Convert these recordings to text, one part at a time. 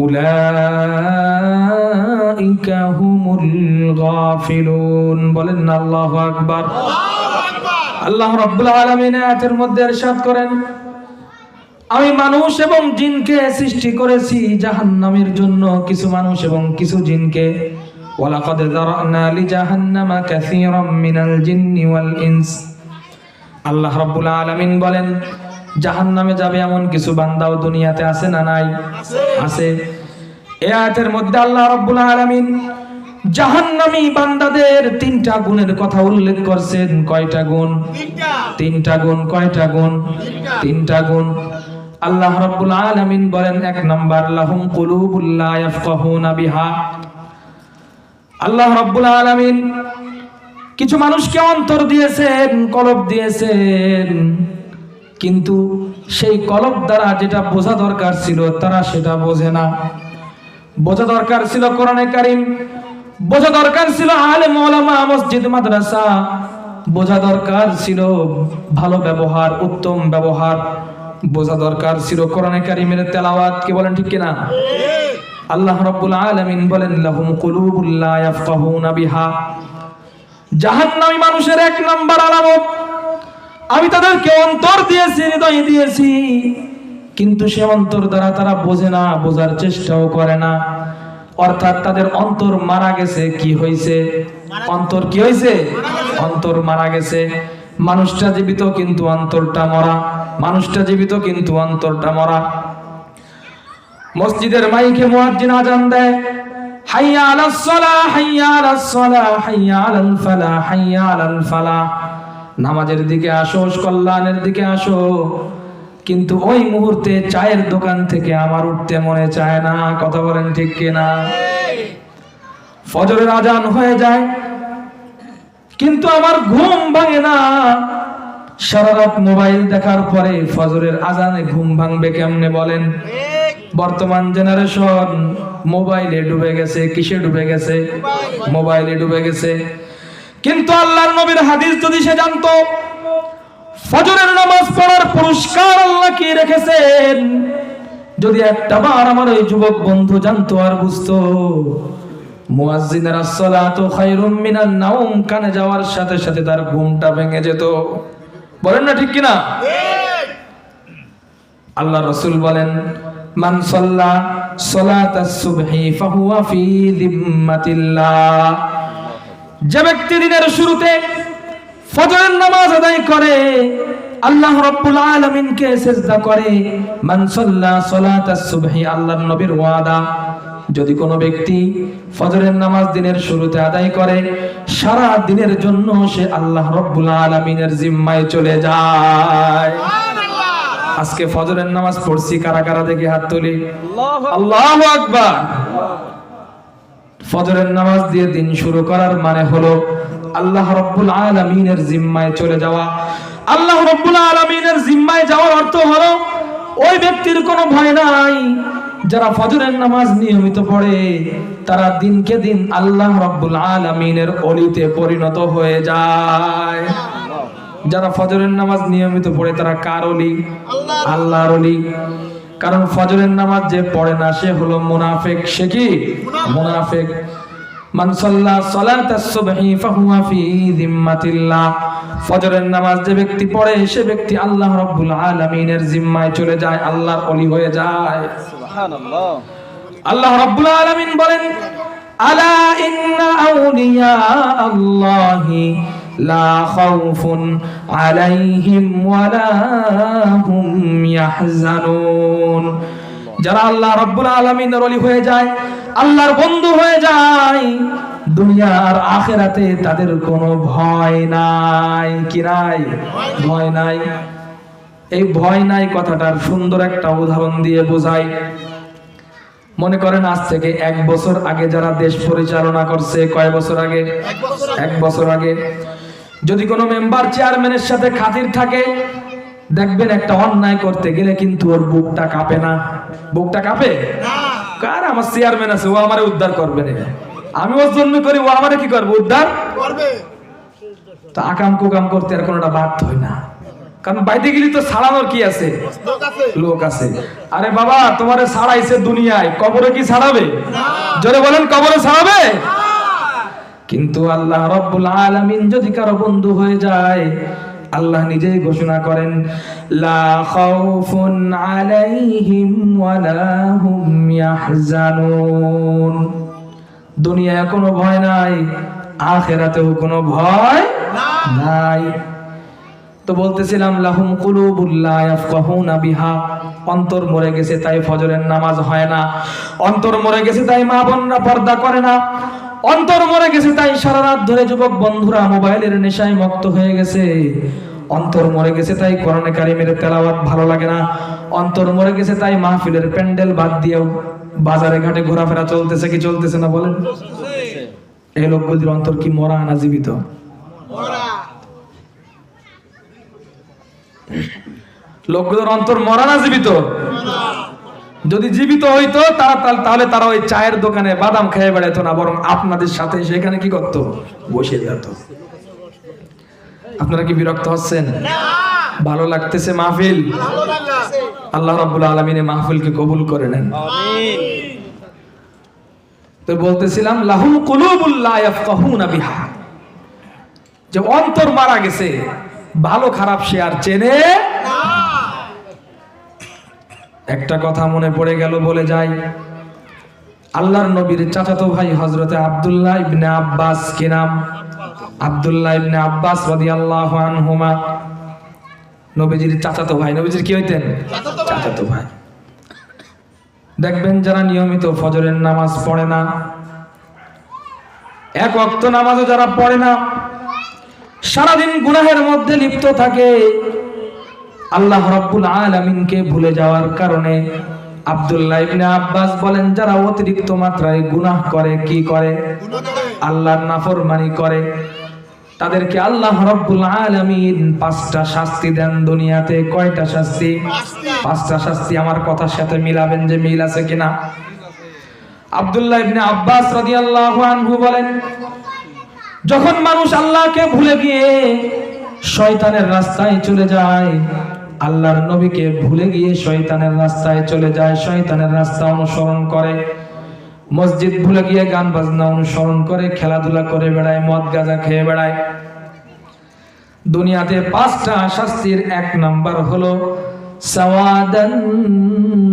أولئك هم الغافلون বলেন আল্লাহ আকবার আল্লাহ রাব্বুল আলামিন আয়াতের মধ্যে ইরশাদ করেন আমি মানুষ এবং জিনকে সৃষ্টি করেছি জাহান্নামের জন্য কিছু মানুষ এবং কিছু জিনকে ওয়ালাকাদ যারানা লিজাহান্নামা কাসীরাম মিনাল জিন্নি ওয়াল ইনস আল্লাহ রাব্বুল আলামিন বলেন জাহান্নামে যাবে এমন কিছু বান্দাও দুনিয়াতে আছে না নাই? আছে। এ আয়াতের মধ্যে আল্লাহ রাব্বুল আলামিন জাহান্নামী বান্দাদের তিনটা গুণের কথা উল্লেখ করছেন। কয়টা গুণ? তিনটা। গুণ কয়টা গুণ? তিনটা গুণ। আল্লাহ রাব্বুল আলামিন বলেন এক নাম্বার লাহুম কুলুবুল লা ইয়াফকাহুনা বিহা। আল্লাহ রাব্বুল আলামিন কিছু মানুষকে অন্তর দিয়েছেন কলব দিয়েছেন। কিন্তু সেই কলব দ্বারা যেটা বোঝা দরকার ছিল, তারা সেটা বোঝে না। বোঝা দরকার ছিল কোরআনে কারিম, বোঝা দরকার ছিল আলে মৌলামা মসজিদ মাদ্রাসা। বোঝা দরকার ছিল ভালো ব্যবহার, উত্তম ব্যবহার। বোঝা দরকার ছিল কোরআনে কারিমের তেলাওয়াত, কে বলেন ঠিক কিনা? আল্লাহ রাব্বুল আলামিন বলেন, লাহুম কুলুবুল ইয়াফকাহুনা বিহা। জাহান্নামী মানুষের এক নাম্বার আলামত আমি তাদেরকে অন্তর দিয়েছি, হৃদয় দিয়েছি। কিন্তু সে অন্তর দ্বারা তারা বোঝে না, বোঝার চেষ্টাও করে না। অর্থাৎ তাদের অন্তর মারা গেছে, কি হয়েছে? অন্তর কি হয়েছে? অন্তর মারা গেছে। মানুষটা জীবিত, কিন্তু অন্তরটা মরা। মানুষটা জীবিত, কিন্তু অন্তরটা মরা। মসজিদের মাইকে মুয়াজ্জিন আজান দেয়, হাইয়া আলাস সালাহ হাইয়া আলাস সালাহ হাইয়া আলাল ফালাহ হাইয়া আলাল ফালাহ নামাজের দিকে আসো, কল্যাণের দিকে আসো। কিন্তু ওই মুহূর্তে চায়ের দোকান থেকে আমার উঠতে মনে চায় না। কথা বলেন ঠিক কিনা? ফজরের আজান হয়ে যায়, কিন্তু আমার ঘুম ভাঙে না। সারা রাত মোবাইল দেখার পরে ফজরের আজানে ঘুম ভাঙবে কেমনে বলেন? বর্তমান জেনারেশন মোবাইলে ডুবে গেছে, কিসে ডুবে গেছে? মোবাইলে ডুবে গেছে। কিন্তু আল্লাহর নবীর হাদিস যদি সে জানতো, ফজরের নামাজ পড়ার পুরস্কার আল্লাহ কি রেখেছেন? যদি একটা বার আমার ওই যুবক বন্ধু জানতো আর বুঝতো, মুয়াজ্জিনের আসসালাতু খায়রুম মিনান নাওম, কানে যাওয়ার সাথে সাথে তার ঘুমটা ভেঙে যেত। বলেন না ঠিক কিনা? আল্লাহ রসুল বলেন, মান সাল্লা সালাতাস সুবহি ফাহুয়া ফি যিম্মাতিল্লাহ। যে ব্যক্তি দিনের শুরুতে ফজরের নামাজ আদায় করে আল্লাহ রাব্বুল আলামিনকে সিজদা করে মান সাল্লা সালাতাস সুবহি আল্লাহর নবীর ওয়াদা। যদি কোনো ব্যক্তি ফজরের নামাজ দিনের শুরুতে আদায় করে সারা দিনের জন্য সে আল্লাহ রব্বুল আলামিনের জিম্মায় চলে যায়। আজকে ফজরের নামাজ পড়ছি কারা কারা দেখি হাত তুলি? আল্লাহু আকবার। ফজরের নামাজ দিয়ে দিন শুরু করার মানে হলো আল্লাহ রব্বুল আলামিনের জিম্মায় চলে যাওয়া। আল্লাহ রব্বুল আলামিনের জিম্মায় যাওয়ার অর্থ হলো ওই ব্যক্তির কোনো ভয় নাই, যারা ফজরের নামাজ নিয়মিত পড়ে, তারা দিনকে দিন আল্লাহ রব্বুল আলামিনের অলিতে পরিণত হয়ে যায়। যারা ফজরের নামাজ নিয়মিত পড়ে, তারা কার অলি? আল্লাহর অলি। কারণ ফজরের নামাজ যে পড়ে না সে হলো মুনাফেক। সে কি? মুনাফেক। মান ফজরের নামাজ যে ব্যক্তি পড়ে সে ব্যক্তি আল্লাহ রাব্বুল আলামিনের জিম্মায় চলে যায় আল্লাহর হয়ে যায়। আল্লাহ রাব্বুল আলামিন বলেন আলা ইন্না আউলিয়া আল্লাহি লা খাউফুন আলাইহিম ওয়ালা হুম ইয়াহজানুন। যারা আল্লাহ রাব্বুল আলামিনের ওলি হয়ে যায়, আল্লাহর বন্ধু হয়ে যায় দুনিয়া আর আখেরাতে তাদের কোনো ভয় নাই। কি নাই? ভয় নাই। এই ভয় নাই কথাটার সুন্দর একটা উদাহরণ দিয়ে বোঝায় মনে করেন আজ থেকে এক বছর আগে যারা দেশ পরিচালনা করছে, কয় বছর আগে? এক বছর আগে। যদি কোনো মেম্বার চেয়ারম্যানের সাথে খাতির থাকে দেখবেন একটা অন্যায় করতে গেলে কিন্তু ওর বুকটা কাঁপে না। বুকটা কাঁপে? কার আমার চেয়ারম্যান আছে? ও আমারে উদ্ধার করবে না। আমি ওর জন্য করি ও আমারে কি করবে? উদ্ধার? করবে। তো আকাম কুকাম করতে আর কোনোটা বাধ্য হয় না। কারণ বাইরে গেলি তো ছাড়ানোর কি আছে? লোক আছে। লোক আছে। আরে বাবা তোমারে ছাড়াইছে দুনিয়ায়। কবরে কি ছাড়াবে? জোরে বলেন কবরে ছাড়াবে? কিন্তু আল্লাহ রব্বুল আলামিন যদি কারও বন্ধু হয়ে যায়, আল্লাহ নিজেই ঘোষণা করেন, লা খাউফুন আলাইহিম ওয়ালা হুম ইয়াহজানুন। দুনিয়ায় কোনো ভয় নাই, আখেরাতেও কোনো ভয় নাই। তো বলতেছিলাম, লাহুম কুলুবুল্লাহ ইয়াফকাহুনা বিহা। অন্তর মরে গেছে তাই ফজরের নামাজ হয় না। অন্তর মরে গেছে তাই মা বোনরা পর্দা করে না। অন্তর মরে গেছে তাই সারা রাত ধরে যুবক বন্ধুরা মোবাইলের নেশায় মত্ত হয়ে গেছে। অন্তর মরে গেছে তাই কোরআনে কারিমের তেলাওয়াত ভালো লাগে না। অন্তর মরে গেছে তাই মাহফিলের প্যান্ডেল বাদ দিয়েও বাজারে ঘাটে ঘোরাফেরা চলতেছে কি চলতেছে না বলেন? এই লোকগুলির অন্তর কি মরা না জীবিত? লোকগুলোর অন্তর মরা না জীবিত? যদি জীবিত হইতো, তারা তাহলে- তারা ওই চায়ের দোকানে বাদাম খেয়ে বেড়াতো না, বরং আপনাদের সাথে সেখানে কি করতো? বসে যেত। আপনারা কি বিরক্ত হচ্ছেন? ভালো লাগতেছে মাহফিল? আল্লাহ রাব্বুল আলামিন এই মাহফিলকে কবুল করে নেন। তো বলতেছিলাম, লাহুম কুলুবুল লা ইয়াফকাহুনা বিহা। যে অন্তর মারা গেছে, ভালো খারাপ সে আর চেনে একটা কথা মনে পড়ে গেল বলে যাই আল্লাহর নবীর চাচাতো ভাই হজরতে আব্দুল্লাহ ইবনে আব্বাস কি নাম? আব্দুল্লাহ ইবনে আব্বাস রাদিয়াল্লাহু আনহুমা। নবীজির চাচাতো ভাই। নবীজির কি হইতেন? চাচাতো ভাই। দেখবেন যারা নিয়মিত ফজরের নামাজ পড়ে না, এক অক্ত নামাজও যারা পড়ে না, সারাদিন গুনাহের মধ্যে লিপ্ত থাকে। আল্লাহ রাব্বুল আলামিনকে ভুলে যাওয়ার কারণে আব্দুল্লাহ ইবনে আব্বাস বলেন, যারা অতিরিক্ত মাত্রায় গুনাহ করে, কি করে? আল্লাহর নাফরমানি করে। তাদেরকে আল্লাহ রাব্বুল পাঁচটা শাস্তি দেন দুনিয়াতে। কয়টা শাস্তি? পাঁচটা শাস্তি। আমার কথার সাথে মিলাবেন যে মিল আছে কিনা? আব্দুল্লাহ ইবনে আব্বাস আনহু বলেন, যখন মানুষ আল্লাহকে ভুলে গিয়ে শয়তানের রাস্তায় চলে যায় আল্লাহর নবীকে ভুলে গিয়ে শয়তানের রাস্তায় চলে যায় শয়তানের রাস্তা অনুসরণ করে। মসজিদ ভুলে গিয়ে গান বাজনা অনুসরণ করে খেলাধুলা করে বেড়ায় মদ গাঁজা খেয়ে বেড়ায়। দুনিয়াতে পাঁচটা শাস্তির এক নাম্বার হলো সাওয়াদান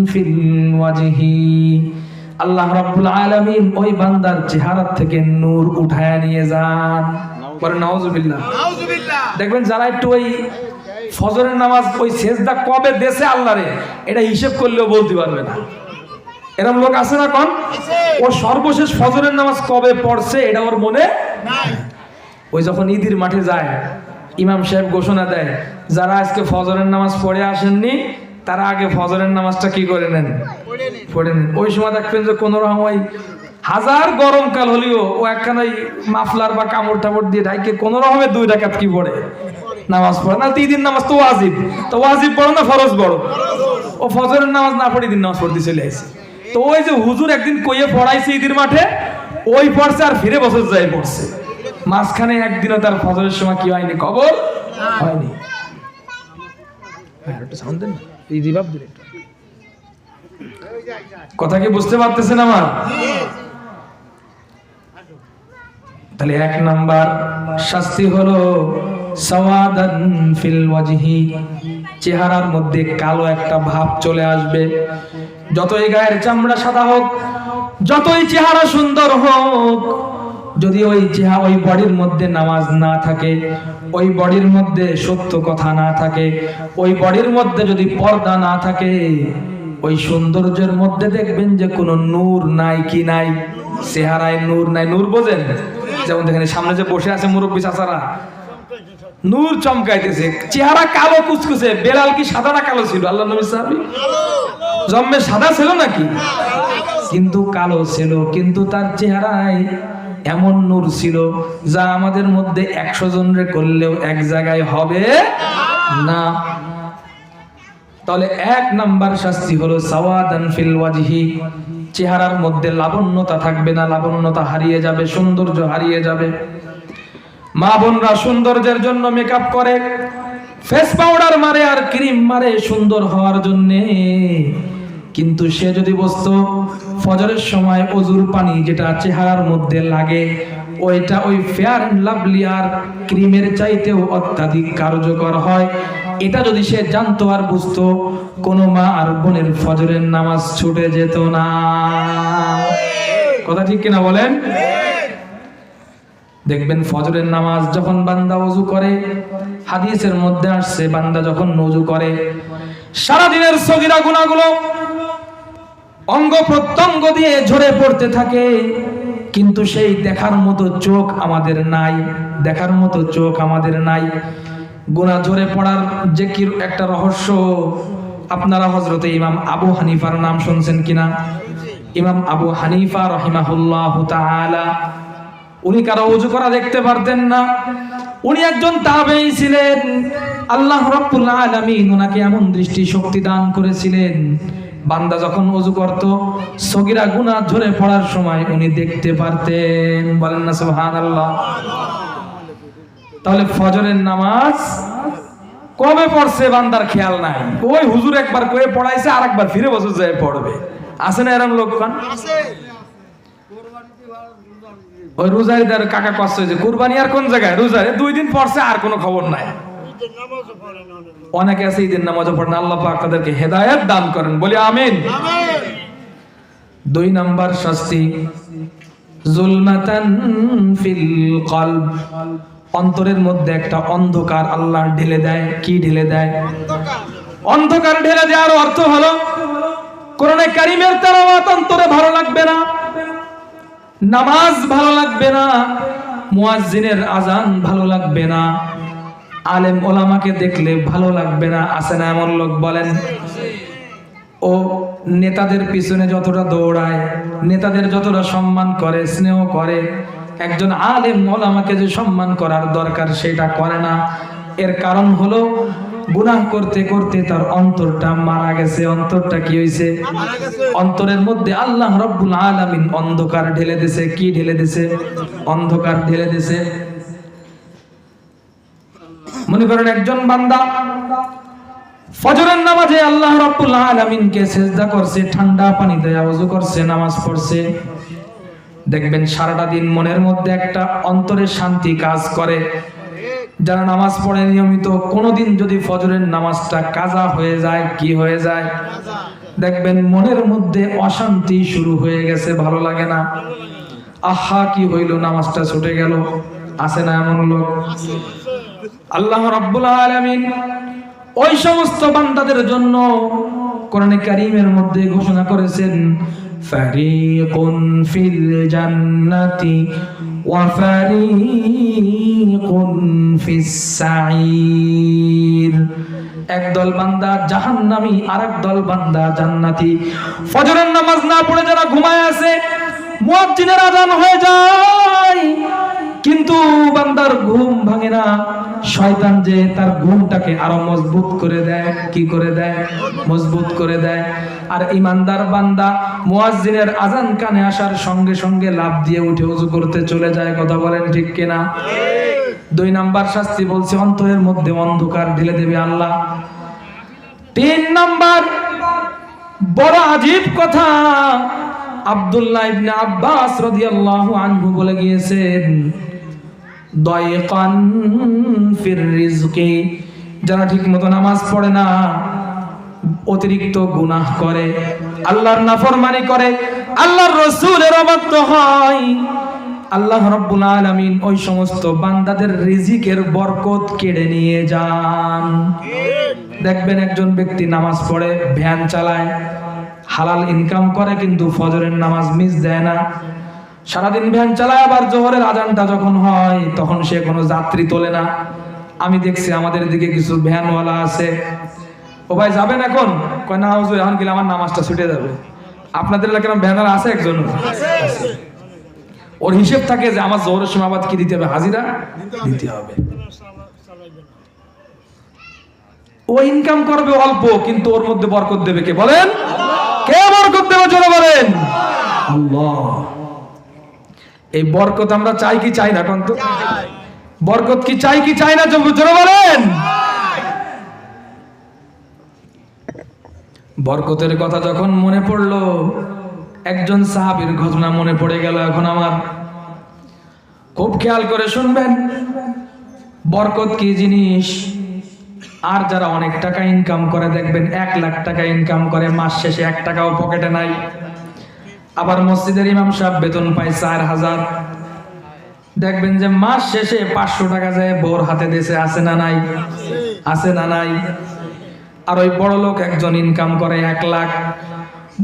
ফিল ওয়াজহি। আল্লাহ রাব্বুল আলামিন ওই বান্দার চেহারা থেকে নূর উঠায় নিয়ে যান। পরে নাউজুবিল্লাহ। নাউজুবিল্লাহ। দেখবেন যারা একটু ওই ফজরের নামাজ ওই সেজদা কবে দেশে আল্লাহরে এটা হিসেব করলেও বলতে পারবে না। এরকম লোক আছে না কোন ও সর্বশেষ ফজরের নামাজ কবে পড়ছে এটা ওর মনে ওই যখন ঈদের মাঠে যায় ইমাম সাহেব ঘোষণা দেয় যারা আজকে ফজরের নামাজ পড়ে আসেননি তারা আগে ফজরের নামাজটা কি করে নেন? পড়ে নেন। ওই সময় দেখবেন যে কোনো রকম ওই হাজার গরমকাল হলেও ও একখান মাফলার বা কামড় টামড় দিয়ে ঢাইকে কোনো রকমের দুই ডাকাত কি পড়ে? নামাজ পড়ে। না, তিন দিন নামাজ তো ওয়াজিব। তো ওয়াজিব পড়ো না, ফরজ বড় ও ফজরের নামাজ না পড়ে দিন নামাজ পড়তে চলে আসে। তো ওই যে হুজুর একদিন কইয়ে পড়াইছে ঈদের মাঠে, ওই পড়ছে আর ফিরে বছর যায় পড়ছে। মাঝখানে একদিনও তার ফজরের সময় কি হয়নি? কবর হয়নি। হ্যাঁ। কথা কি বুঝতে পারতেছেন আমার? তাহলে এক নাম্বার শাস্তি হলো ফিল ওয়াজহি। চেহারার মধ্যে কালো একটা ভাব চলে আসবে। যতই গায়ের চামড়া সাদা হোক, যতই চেহারা সুন্দর হোক, যদি ওই চেহারা ওই বডির মধ্যে নামাজ না থাকে, ওই বডির মধ্যে সত্য কথা না থাকে, ওই বডির মধ্যে যদি পর্দা না থাকে, ওই সৌন্দর্যের মধ্যে দেখবেন যে কোনো নূর নাই কি নাই, চেহারায় নূর নাই। নূর বোঝেন? যেমন দেখেন, সামনে যে বসে আছে মুরব্বী চাচারা নূর চমকাইতেছে। চেহারা কালো কুচকুচে, বেলাল কি সাদা না কালো ছিল আল্লাহ নবী সাহাবী? জন্মে সাদা ছিল নাকি? কিন্তু কালো ছিল, কিন্তু তার চেহারায় এমন নূর ছিল যা আমাদের মধ্যে একশো জনরে করলেও এক জায়গায় হবে না। তাহলে এক নাম্বার শাস্তি হলো সাওয়াদান ফিল ওয়াজহি। চেহারার মধ্যে লাবণ্যতা থাকবে না, লাবণ্যতা হারিয়ে যাবে, সৌন্দর্য হারিয়ে যাবে। মা বোনরা সৌন্দর্যের জন্য মেকআপ করে। ফেস পাউডার মারে আর ক্রিম মারে সুন্দর হওয়ার জন্যে। কিন্তু সে যদি বসতো, ফজরের সময় অজুর পানি যেটা চেহারার মধ্যে লাগে, ওইটা ওই ফেয়ার অ্যান্ড লাভলি আর ক্রিমের চাইতেও অত্যাধিক কার্যকর হয়। এটা যদি সে জানতো আর বুঝতো, কোনো মা আর বোনের ফজরের নামাজ ছুটে যেত না। কথা ঠিক কিনা বলেন? দেখবেন ফজরের নামাজ যখন বান্দা ওযু করে, হাদিসের মধ্যে আসছে, বান্দা যখন নজু করে, সারাদিনের সগিরা গুনাহগুলো অঙ্গ প্রত্যঙ্গ দিয়ে ঝরে পড়তে থাকে, কিন্তু সেই দেখার মতো চোখ আমাদের নাই, দেখার মতো চোখ আমাদের নাই। গুনাহ ঝরে পড়ার যে কি একটা রহস্য, আপনারা হজরতে ইমাম আবু হানিফার নাম শুনছেন কিনা? ইমাম আবু হানিফা রহিমাহুল্লাহ তাআলা উনি কারও উজু করা দেখতে পারতেন না। উনি একজন তাবেই ছিলেন। আল্লাহ রাব্বুল আলামিন ওনাকে এমন দৃষ্টি শক্তি দান করেছিলেন। বান্দা যখন ওযু করত, সগিরা গুনাহ ঝরে পড়ার সময় উনি দেখতে পারতেন। বলেন না, সুবহানাল্লাহ। তাহলে ফজরের নামাজ কবে পড়ছে বান্দার খেয়াল নাই। ওই হুজুর একবার কয়ে পড়াইছে আর একবার ফিরে বছর যায় পড়বে। আছে না এরকম লোকখান আছে। ওই রোজারিদার কাকা কষ্ট হয়েছে কুরবানি আর কোন জায়গায়? রোজারে। দুই দিন পরছে আর কোনো খবর নাই। অনেক আছে, ঈদের নামাজ পড়ে না। আল্লাহ পাক তাদেরকে হেদায়েত দান করেন। বলি আমিন। দুই নাম্বার শাস্তি, জুলমাতান ফিল কলব। অন্তরের মধ্যে একটা অন্ধকার আল্লাহ ঢেলে দেয়। কি ঢেলে দেয়? অন্ধকার ঢেলে দেওয়ার অর্থ হলো, কোরআনে কারিমের তেলাওয়াত অন্তরে ভালো লাগবে না। নামাজ ভালো লাগবে না, মুয়াজ্জিনের আজান ভালো লাগবে না, আলেম ওলামাকে দেখলে ভালো লাগবে না, আছে না এমন লোক বলেন? ও নেতাদের পিছনে যতটা দৌড়ায়, নেতাদের যতটা সম্মান করে, স্নেহ করে, একজন আলেম ওলামাকে যে সম্মান করার দরকার সেটা করে না। এর কারণ হলো গুনাহ করতে করতে তার অন্তরটা মারা গেছে। অন্তরটা কি হয়েছে অন্তরের মধ্যে আল্লাহ রব্বুল আলামিন অন্ধকার ঢেলে দিছে। কি ঢেলে দিছে? অন্ধকার ঢেলে দিছে। মনে করেন একজন বান্দা ফজরের নামাজে আল্লাহ রাব্বুল আলামিনকে সেজদা করছে, ঠান্ডা পানি দেয়া ওযু করছে, নামাজ পড়ছে। দেখবেন সারাটা দিন মনের মধ্যে একটা অন্তরের শান্তি কাজ করে। যারা নামাজ পড়ে নিয়মিত, কোনোদিন যদি ফজরের নামাজটা কাজা হয়ে যায়, কি হয়ে যায়? দেখবেন মনের মধ্যে অশান্তি শুরু হয়ে গেছে, ভালো লাগে না। আহা, কি হইল, নামাজটা ছুটে গেল। আছে না এমন লোক? আল্লাহ রাব্বুল আলামিন ওই সমস্ত বান্দাদের জন্য কোরআনে কারীমের মধ্যে ঘোষণা করেছেন, ফারিকুন ফিল জান্নাতি ফারিকুন ফিস সাঈর একদল বান্দা জাহান্নামী, আরেক দল বান্দা জান্নাতি। ফজরের নামাজ না পড়ে যারা ঘুমায় আছে, মুয়াজ্জিনের আজান হয়ে যায়। কিন্তু বান্দার ঘুম ভাঙে না। শয়তান যে তার ঘুমটাকে আরও মজবুত করে দেয়, কি করে দেয়? মজবুত করে দেয়। আর ইমানদার বান্দা মুয়াজ্জিনের আজান কানে আসার সঙ্গে সঙ্গে লাভ দিয়ে উঠে উজু করতে চলে যায়, কথা বলেন ঠিক কিনা? দুই নাম্বার শাস্তি বলছে, অন্তরের মধ্যে অন্ধকার ঢেলে দেবে আল্লাহ। তিন নাম্বার, বড় আজীব কথা। আব্দুল্লাহ ইবনে আব্বাস রাদিয়াল্লাহু আনহু বলে গিয়েছেন দয়কান ফির যারা ঠিক মতো নামাজ পড়ে না, অতিরিক্ত গুনাহ করে, আল্লাহর নাফরমানি করে, আল্লাহর রসুলের অবাধ্য হয়। আল্লাহ রাব্বুল আলামিন ওই সমস্ত বান্দাদের রিজিকের বরকত কেড়ে নিয়ে যান। দেখবেন একজন ব্যক্তি নামাজ পড়ে, ভ্যান চালায়, হালাল ইনকাম করে, কিন্তু ফজরের নামাজ মিস দেয় না। সারাদিন ভ্যান চালায় আবার জোহরের আজানটা যখন হয়, তখন সে কোনো যাত্রী তোলে না। আমি দেখছি আমাদের দিকে কিছু ভ্যানওয়ালা আছে। ও ভাই, যাবেন এখন? কয়, না হুজুর, এখন গেলে আমার নামাজটা ছুটে যাবে। আপনাদের এলাকার ব্যানার আছে একজন? ওর হিসেব থাকে যে আমার জোরের সময় আবার কি দিতে হবে? হাজিরা? দিতে হবে। ও ইনকাম করবে অল্প, কিন্তু ওর মধ্যে বরকত দেবে কে? বলেন? কে বরকত দেবে? জোরে বলেন। আল্লাহ। এই বরকত আমরা চাই কি চাই না কিন্তু বরকত কি চাই কি চাই না জোরে জোরে বলেন! বরকতের কথা যখন মনে পড়ল একজন সাহাবীর ঘটনা মনে পড়ে গেল এখন আমার। খুব খেয়াল করে শুনবেন বরকত কি জিনিস? আর যারা অনেক টাকা ইনকাম করে দেখবেন এক লাখ টাকা ইনকাম করে মাস শেষে এক টাকাও পকেটে নাই। আবার মসজিদের ইমাম সাহেব বেতন পায় চার হাজার। দেখবেন যে মাস শেষে পাঁচশো টাকা যায় বোর হাতে দেশে আছে না নাই? আছে না নাই? আর ওই বড় লোক একজন ইনকাম করে এক লাখ।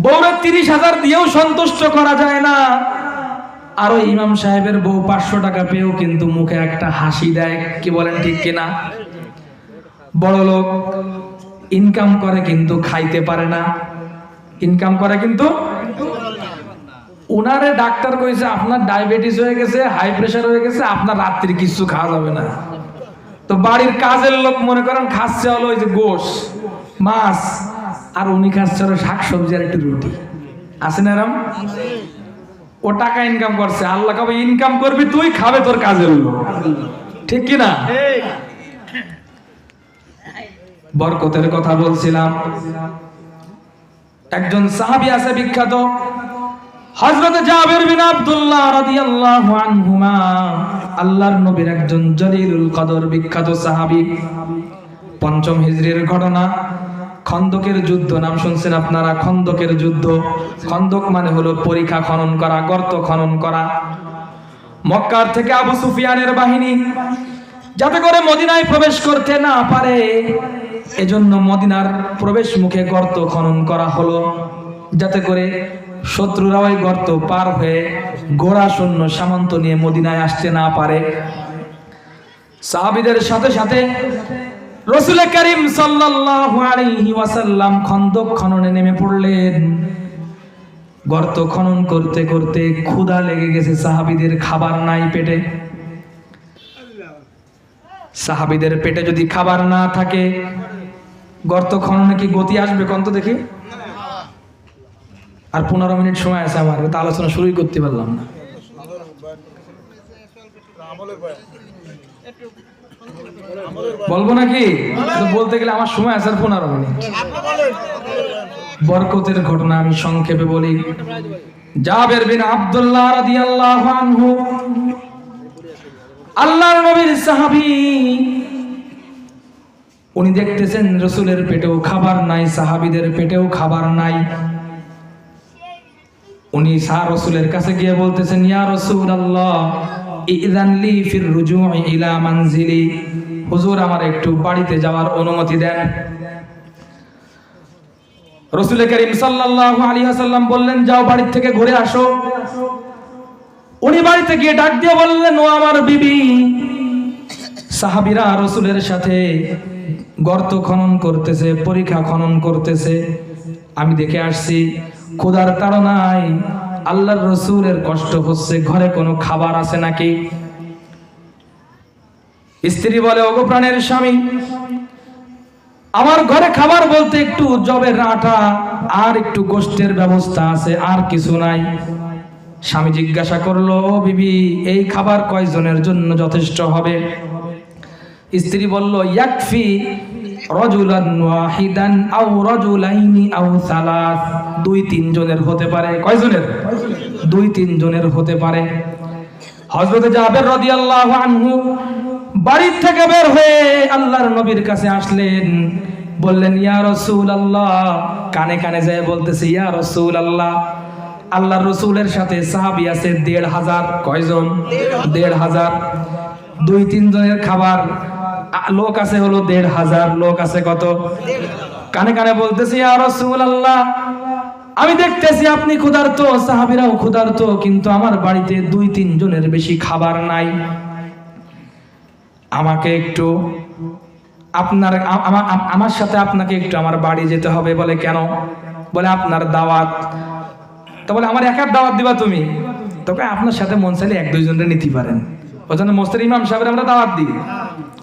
বউরে তিরিশ হাজার দিয়েও সন্তুষ্ট করা যায় না। আর ওই ইমাম সাহেবের বউ পাঁচশো টাকা পেয়েও কিন্তু মুখে একটা হাসি দেয়, কি বলেন ঠিক কিনা? বড় লোক ইনকাম করে কিন্তু খাইতে পারে না। ইনকাম করে কিন্তু উনারে ডাক্তার কইছে, আপনার ডায়াবেটিস হয়ে গেছে হাই প্রেশার হয়ে গেছে, আপনার রাত্রি কিছু খাওয়া যাবে না। তো বাড়ির কাজের লোক মনে করেন, খাচ্ছে হলো ওই যে গোশ, মাছ, আর উনি খাচ্ছে হলো শাক সবজি আর একটু রুটি। আছে না এরম? ও টাকা ইনকাম করছে, আল্লাহ কবে ইনকাম করবি, তুই খাবে তোর কাজের লোক। ঠিক কি না? বরকতের কথা বলছিলাম। একজন সাহাবী আছে বিখ্যাত হযরত জাবির বিন আব্দুল্লাহ রাদিয়াল্লাহু আনহুমা, আল্লাহর নবীর একজন জলিলুল কদর বিখ্যাত সাহাবী। পঞ্চম হিজরির ঘটনা, খন্দকের যুদ্ধ, নাম শুনছেন আপনারা? খন্দকের যুদ্ধ। খন্দক মানে হলো পরীক্ষা খনন করা, গর্ত খনন করা। মক্কার থেকে আবু সুফিয়ানের বাহিনী, যাতে করে মদিনায় প্রবেশ করতে না পারে। এজন্য মদিনার প্রবেশ মুখে গর্ত খনন করা হলো, যাতে করে শত্রুরা ওই গর্ত পার হয়ে ঘোড়া শূন্য সামন্ত নিয়ে মদিনায় আসতে না পারে। সাহাবিদের সাথে সাথে রসুল করিম ওয়াসাল্লাম খন্দক খননে নেমে পড়লেন। গর্ত খনন করতে করতে ক্ষুধা লেগে গেছে সাহাবিদের খাবার নাই পেটে। সাহাবিদের পেটে যদি খাবার না থাকে, গর্ত খননে কি গতি আসবে কন্ত দেখি? আর পনেরো মিনিট সময় আছে আমার তো আলোচনা শুরুই করতে পারলাম না। বলব নাকি? বলতে গেলে আমার সময় আছে আর পনেরো মিনিট। বরকতের ঘটনা আমি সংক্ষেপে বলি। জাবের বিন আব্দুল্লাহ রাদিয়াল্লাহু আনহু, আল্লাহর নবীর সাহাবী, উনি দেখতেছেন রসুলের পেটেও খাবার নাই, সাহাবীদের পেটেও খাবার নাই। উনি সাহ রসুলের কাছে গিয়ে বলতেছেন, ইয়া রসুল আল্লাহ ইদান লি ফির রুজু ইলা মানজিলি। হুজুর, আমার একটু বাড়িতে যাওয়ার অনুমতি দেন। রসুল করিম সাল্লাল্লাহু আলাইহি ওয়াসাল্লাম বললেন, যাও বাড়ি থেকে ঘুরে আসো। উনি বাড়িতে গিয়ে ডাক দিয়ে বললেন, ও আমার বিবি। সাহাবীরা রসুলের সাথে গর্ত খনন করতেছে, পরীক্ষা খনন করতেছে। আমি দেখে আসছি ক্ষুধার তাড়নায় আল্লাহর রসুলের কষ্ট হচ্ছে, ঘরে কোনো খাবার আছে নাকি? স্ত্রী বলে, ওগো প্রাণের স্বামী, আমার ঘরে খাবার বলতে একটু জবের আটা আর একটু গোষ্ঠের ব্যবস্থা আছে, আর কিছু নাই। স্বামী জিজ্ঞাসা করল বিবি, এই খাবার কয়জনের জন্য যথেষ্ট হবে? স্ত্রী বলল, ইয়াকফি রজুলান ওয়াহিদান আও রজুলাইনি আও সালাস। দুই তিন জনের হতে পারে। কয়জনের? দুই তিন জনের হতে পারে। হযরত জাবের রাদিয়াল্লাহু আনহু বাড়ির থেকে বের হয়ে আল্লাহর নবীর কাছে আসলেন। বললেন, ইয়া রসুল আল্লাহ কানে কানে যায় বলতেছে, ইয়া রসুল আল্লাহ আল্লাহ রসুলের সাথে সাহাবী আছে দেড় হাজার। কয়জন? দেড় হাজার। দুই তিন জনের খাবার লোক আছে হলো দেড় হাজার। লোক আছে কত? কানে কানে বলতেছি, ইয়া রাসূলুল্লাহ। আমি দেখতেছি আপনি ক্ষুধার্ত, সাহাবীরাও ক্ষুধার্ত, কিন্তু আমার বাড়িতে দুই, তিন জনের বেশি খাবার নাই। আমাকে একটু আপনার আমার সাথে আপনাকে একটু আমার বাড়ি যেতে হবে বলে কেন? বলে আপনার দাওয়াত। তো বলে, আমার একার দাওয়াত দিবা তুমি? তোকে আপনার সাথে মন চাইলে এক দুইজনরে নিতে পারেন। ওই জন্য মোস্তার ইমাম সাহেবের আমরা দাওয়াত দিই।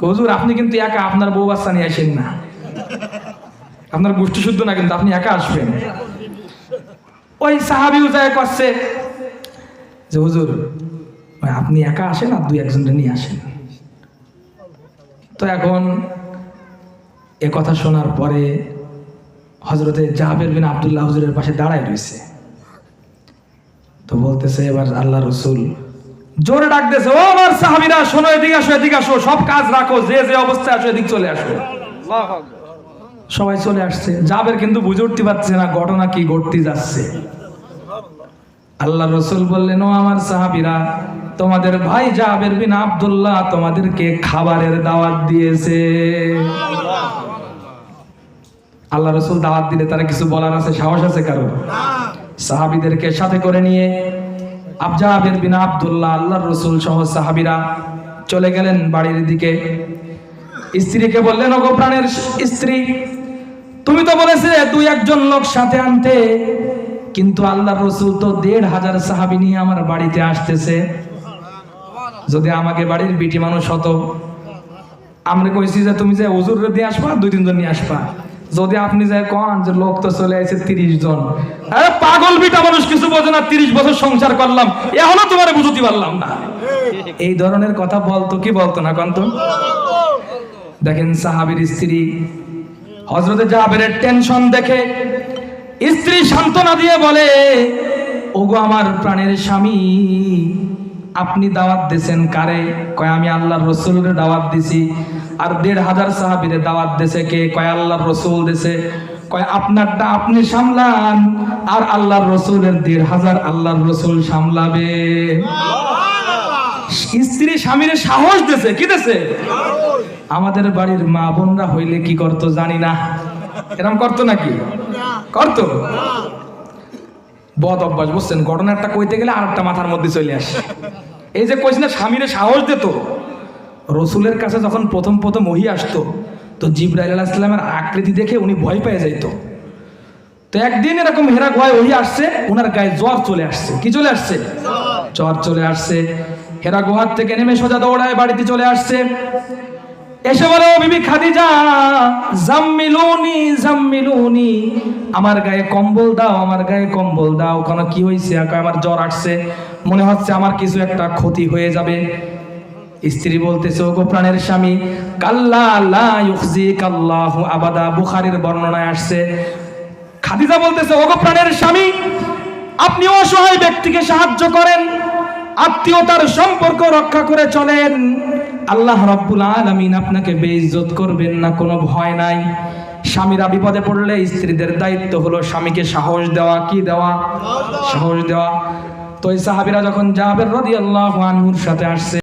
হুজুর, আপনি কিন্তু একা, আপনার বউ বাচ্চা নিয়ে আসেন না। আপনার গোষ্ঠী শুদ্ধ না, কিন্তু আপনি একা আসবেন। ওই সাহাবি উজায় করছে। যে হুজুর আপনি একা আসেন আর দুই একজনকে নিয়ে আসেন। তো এখন এ কথা শোনার পরে হজরতে জাহাবের বিন আবদুল্লাহ হুজুরের পাশে দাঁড়ায় রয়েছে। তো বলতেছে, এবার আল্লাহ রসুল জোরে ডাকতেছে, ও আমার সাহাবিরা, শোনো, এদিকে আসো এদিকে আসো, সব কাজ রাখো, যে যে অবস্থায় আসো, এদিক চলে আসো। সবাই চলে আসছে। জাবের কিন্তু বুঝে উঠতে পারছে না ঘটনা কি ঘটতে যাচ্ছে। আল্লাহ রসুল বললেন, ও আমার সাহাবিরা, তোমাদের ভাই জাবের বিন আব্দুল্লাহ তোমাদেরকে খাবারের দাওয়াত দিয়েছে। আল্লাহ রসুল দাওয়াত দিলে তারা কিছু বলার আছে, সাহস আছে কারও সাহাবিদেরকে সাথে করে নিয়ে আবজাবের বিন আবদুল্লাহ আল্লাহ রসুল সহ সাহাবিরা চলে গেলেন বাড়ির দিকে। স্ত্রীকে বললেন, ওগো প্রাণের স্ত্রী, তুমি তো বলেছিলে দুই একজন লোক সাথে আনতে, কিন্তু আল্লাহ রসুল তো দেড় হাজার সাহাবি নিয়ে আমার বাড়িতে আসতেছে। যদি আমাকে বাড়ির বিটি মানুষ হতো, আমরা কইছি যে তুমি যে হুজুর দিয়ে আসবা, দুই তিনজন নিয়ে আসবা। যদি আপনি যে কন যে লোক তো চলে আসে তিরিশ জন পাগল বিটা মানুষ কিছু বোঝে না, তিরিশ বছর সংসার করলাম, এখনও তোমার বুঝতে পারলাম না। এই ধরনের কথা বলতো কি বলতো না কন্ত দেখেন সাহাবীর স্ত্রী হজরতে জাবেরের টেনশন দেখে স্ত্রী সান্ত্বনা দিয়ে বলে, ওগো আমার প্রাণের স্বামী, আপনি দাওয়াত দিয়েছেন কারে? কয়, আমি আল্লাহর রসুলের দাওয়াত দিছি। আর দেড় হাজার সাহাবিরে দাওয়াত দিছে কে? কয়, আল্লাহর রসুল দিছে কয়, আপনারটা আপনি সামলান, আর আল্লাহর রসুলের দেড় হাজার আল্লাহর রসুল সামলাবে। স্ত্রী স্বামীর সাহস দিছে কি দিছে? আমাদের বাড়ির মা বোনরা হইলে কি করতো জানি না। এরকম করতো নাকি? করতো? বদ অভ্যাস বুঝছেন? ঘটনা একটা কইতে গেলে আর একটা মাথার মধ্যে চলে আসে। এই যে কইস না স্বামীরে সাহস দিত। রসুলের কাছে যখন প্রথম প্রথম ওহি আসতো তো জিব্রাইল আলাহ ইসলামের আকৃতি দেখে উনি ভয় পেয়ে যাইত। তো একদিন এরকম হেরা গোয়ায় ওহি আসছে ওনার গায়ে জ্বর চলে আসছে। কি চলে আসছে? জ্বর চলে আসছে। হেরা গুহার থেকে নেমে সোজা দৌড়ায় বাড়িতে চলে আসছে। এসে বলো বিবি খাদিজা, জাম্মিলুনি জাম্মিলুনি, আমার গায়ে কম্বল দাও, আমার গায়ে কম্বল দাও। কেন কি হয়েছে আমার জ্বর আসছে। মনে হচ্ছে আমার কিছু একটা ক্ষতি হয়ে যাবে। স্ত্রী বলতেছে, ওগো প্রাণের স্বামী, কাল্লা লা ইউখজিক আল্লাহু আবাদা। বুখারীর বর্ণনায় আসছে। খাদিজা বলতেছে, ওগো প্রাণের স্বামী, আপনি অসহায় ব্যক্তিকে সাহায্য করেন। আত্মীয়তার সম্পর্ক রক্ষা করে চলেন। আল্লাহ রব্বুল আলামিন আপনাকে বেইজ্জত করবেন না, কোনো ভয় নাই। স্বামীরা বিপদে পড়লে স্ত্রীদের দায়িত্ব হলো স্বামীকে সাহস দেওয়া, কি দেওয়া? সাহস দেওয়া। তো এই সাহাবিরা যখন জাহাবের রদি আল্লাহ আনহুর সাথে আসছে